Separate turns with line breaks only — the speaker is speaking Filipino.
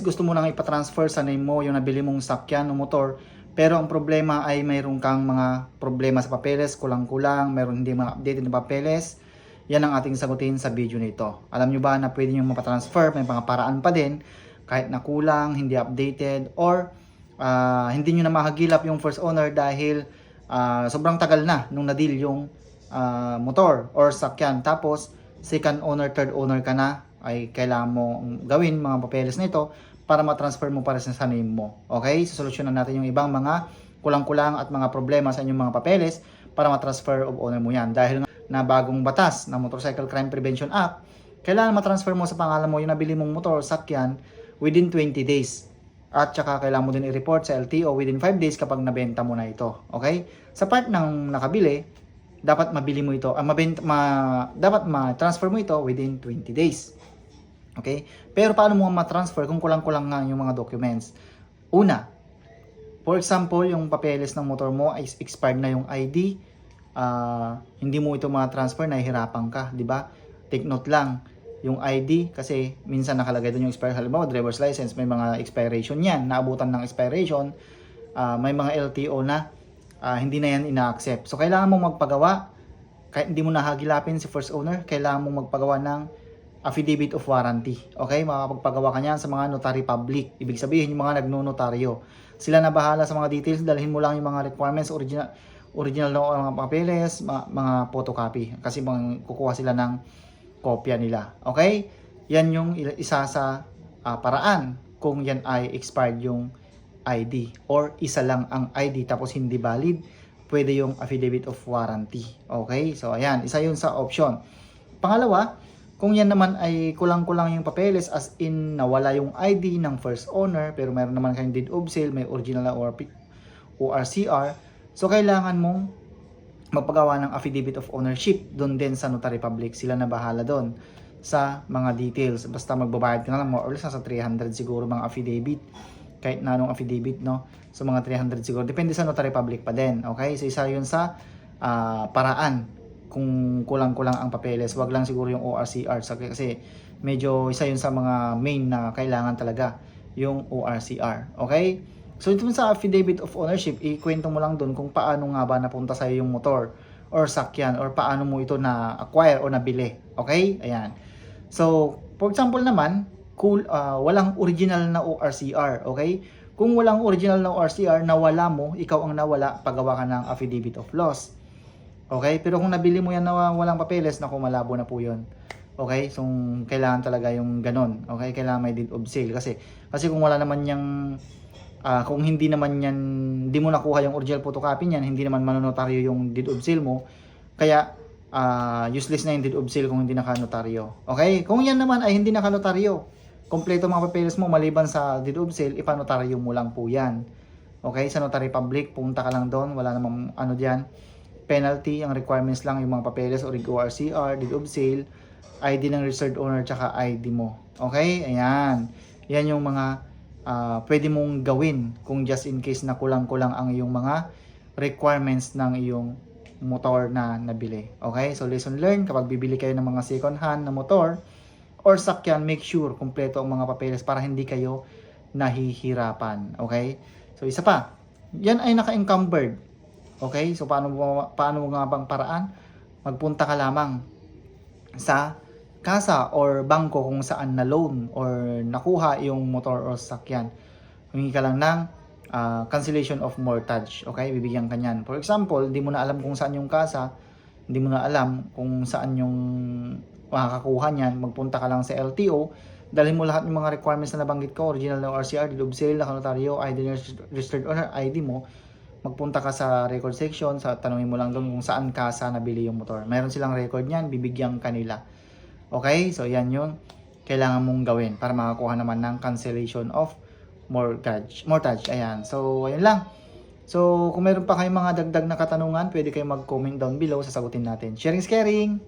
gusto mo nang ipatransfer sa name mo yung nabili mong sakyan o motor, pero ang problema ay mayroon kang mga problema sa papeles, kulang-kulang, mayroon hindi mga updated na papeles, yan ang ating sagutin sa video nito. Alam nyo ba na pwede nyo mapatransfer, may mga paraan pa din, kahit na kulang, hindi updated, or ah, hindi nyo na mahagilap yung first owner dahil ah, sobrang tagal na nung na-deal yung ah, motor or sakyan. Tapos, second owner, third owner ka na, ay kailangan mo gawin mga papeles na ito para ma-transfer mo para sa name mo. Okay? Sosolusyonan natin yung ibang mga kulang-kulang at mga problema sa inyong mga papeles para ma-transfer of owner mo yan. Dahil na bagong batas na Motorcycle Crime Prevention Act, kailangan ma-transfer mo sa pangalan mo yung nabili mong motor, sakyan, within 20 days. At saka kailangan mo din i-report sa LTO within 5 days kapag nabenta mo na ito. Okay? Sa part ng nakabili, dapat mabili mo ito, ah, mabenta, ma, dapat ma-transfer mo ito within 20 days. Okay? Pero paano mo ma-transfer kung kulang-kulang nga yung mga documents? Una, for example, yung papeles ng motor mo ay expired na yung ID, ah, hindi mo ito ma-transfer, nahihirapan ka, di ba? Take note lang, yung ID, kasi minsan nakalagay doon yung expired, halimbawa, driver's license, may mga expiration yan, naabutan ng expiration, ah, may mga LTO na, ah, hindi na yan ina-accept. So, kailangan mo magpagawa, kahit hindi mo nahagilapin si first owner, kailangan mo magpagawa ng affidavit of warranty. Okay? Makapagpagawa ka niyan sa mga notary public. Ibig sabihin, yung mga nagno-notaryo. Sila na bahala sa mga details, dalhin mo lang yung mga requirements, original original na mga papeles, mga, mga photocopy. Kasi mga, kukuha sila ng kopya nila. Okay? Yan yung isa sa ah, paraan kung yan ay expired yung ID or isa lang ang ID tapos hindi valid, pwede yung affidavit of warranty. Okay? So ayan, isa yun sa option. Pangalawa, kung yan naman ay kulang-kulang yung papeles as in nawala yung ID ng first owner pero meron naman kayong deed of sale, may original na ORP, ORCR, so kailangan mong magpagawa ng affidavit of ownership doon din sa notary public. Sila na bahala doon sa mga details. Basta magbabayad ka na lang more or less sa 300 siguro mga affidavit. Kahit na anong affidavit, no? So mga 300 siguro. Depende sa notary public pa din. Okay? So isa yun sa ah, paraan kung kulang-kulang ang papeles. Wag lang siguro yung ORCR. Kasi medyo isa yun sa mga main na kailangan talaga yung ORCR. Okay? So ito sa affidavit of ownership, ikwento mo lang doon kung paano nga ba napunta sa yung motor or sakyan or paano mo ito na acquire o nabili. Okay? Ayan. So, for example naman, cool, ah, walang original na ORCR, okay? Kung walang original na ORCR, nawala mo, ikaw ang nawala, paggawa ka ng affidavit of loss. Okay? Pero kung nabili mo yan na walang papeles, naku, malabo na po yun. Okay? So, kailangan talaga yung ganon. Okay? Kailangan may deed of sale. Kasi, kasi kung wala naman yung, ah, kung hindi naman yan, hindi mo nakuha yung original photocopy niyan, hindi naman manonotaryo yung deed of sale mo, kaya, ah, useless na yung deed of sale kung hindi nakanotaryo. Okay? Kung yan naman ay hindi nakanotaryo, kompleto mga papeles mo maliban sa deed of sale, ipanotaryo mo lang po yan. Okay? Sa notary public, punta ka lang doon, wala namang ano diyan penalty, ang requirements lang yung mga papeles o ORCR, deed of sale, ID ng registered owner, tsaka ID mo. Okay? Ayan. Yan yung mga ah, pwede mong gawin kung just in case na kulang-kulang ang iyong mga requirements ng iyong motor na nabili. Okay? So, lesson learned, kapag bibili kayo ng mga second hand na motor or sakyan, make sure kompleto ang mga papeles para hindi kayo nahihirapan. Okay? So, isa pa, yan ay naka-encumbered. Okay? So, paano, paano nga bang paraan? Magpunta ka lamang sa kasa or bangko kung saan na loan or nakuha yung motor or sakyan. Humingi ka lang ng ah, cancellation of mortgage. Okay? Bibigyan ka niyan. For example, hindi mo na alam kung saan yung kasa, hindi mo na alam kung saan yung makakakuha niyan, magpunta ka lang sa LTO, dalhin mo lahat ng mga requirements na nabanggit ko, original na RCR, deed of sale, nakanotaryo, ID ng registered owner, ID mo, magpunta ka sa record section, sa tanungin mo lang doon kung saan kasa nabili yung motor. Meron silang record niyan, bibigyan kanila. Okay? So, yan yung kailangan mong gawin para makakuha naman ng cancellation of mortgage. Mortgage, ayan. So, ayun lang. So, kung meron pa kayong mga dagdag na katanungan, pwede kayong mag-comment down below, sasagutin natin. Sharing is caring!